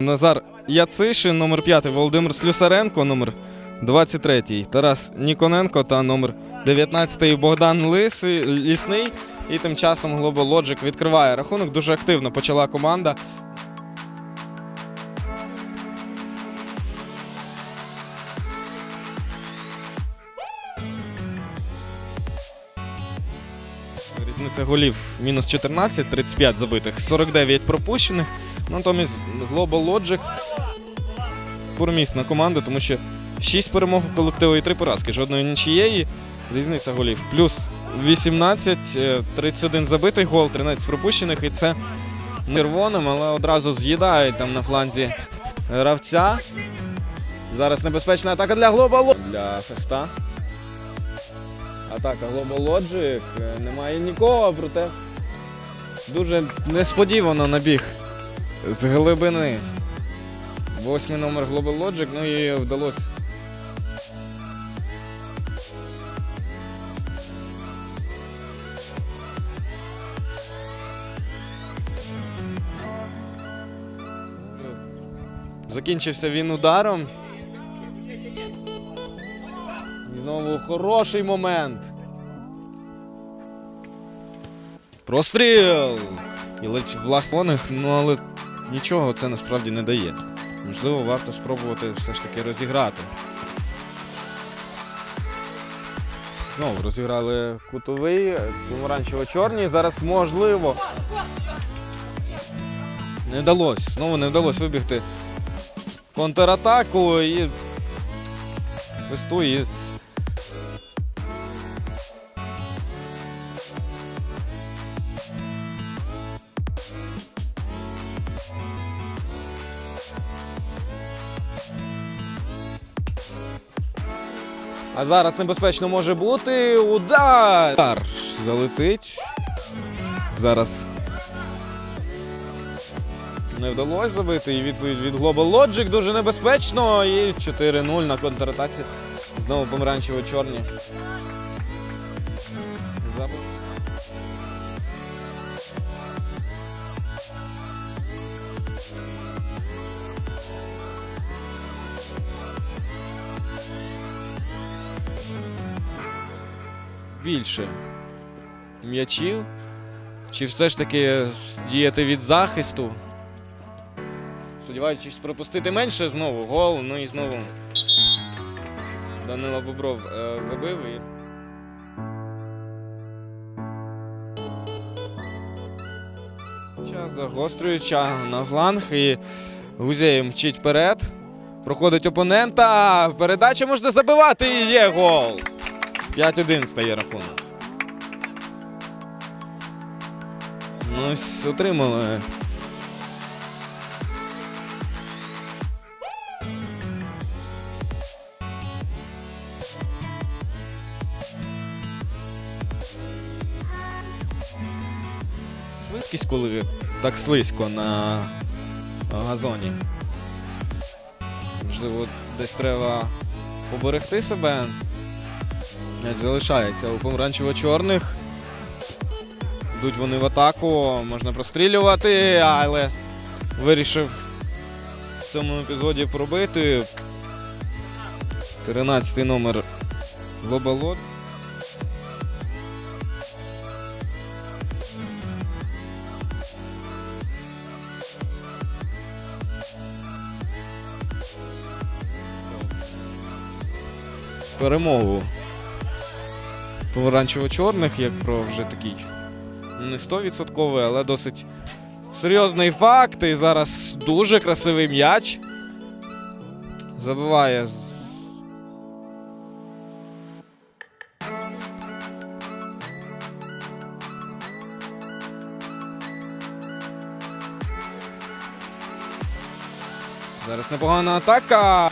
Назар Яцишин, номер 5, Володимир Слюсаренко, номер 23, Тарас Ніконенко та номер 19 Богдан Лисий, Лісний. І тим часом Global Logic відкриває рахунок. Дуже активно почала команда. Різниця голів мінус 14, 35 забитих, 49 пропущених. Натомість Global Logic бурмісна команда, тому що 6 перемог колективу і 3 поразки. Жодної нічієї. Різниця голів. Плюс 18, е, 31 забитий гол, 13 пропущених. І це червоним, але одразу з'їдають там на фланзі гравця. Зараз небезпечна атака для Global Logic. Для феста. Атака Global Logic. Е, Немає нікого, проте дуже несподівано набіг з глибини. Восьмий номер Global Logic, ну і вдалося. Закінчився він ударом. І Знову хороший момент. Простріл! І ледь власних, ну але нічого це насправді не дає. Можливо, варто спробувати все ж таки розіграти. Знову розіграли кутовий, помаранчево-чорний. Зараз можливо. Не вдалося. Знову не вдалося вибігти контратаку і весту. А зараз небезпечно може бути удар. Удар залетить. Зараз не вдалося забити. І відповідь від Global Logic дуже небезпечно. І 4-0 на контратаці. Знову помаранчево-чорні. Забив. Більше м'ячів? Чи все ж таки діяти від захисту? Сподіваючись пропустити менше знову гол, ну і знову Данила Бобров е, забив. І... Загострююча на фланг і Гузєєв мчить вперед. Проходить опонента. Передача можна забивати і є гол. 5-1 стає рахунок. Ну, ось отримали. Швидкість, коли так слизько на газоні. Можливо, десь треба поберегти себе. Залишається у помаранчево-чорних. Йдуть вони в атаку, можна прострілювати, але вирішив в цьому епізоді пробити. 13 номер Лобалот. Перемогу помаранчево-чорних, як про вже такий не 100%, але досить серйозний факт. І зараз дуже красивий м'яч. Забиває. Зараз непогана атака.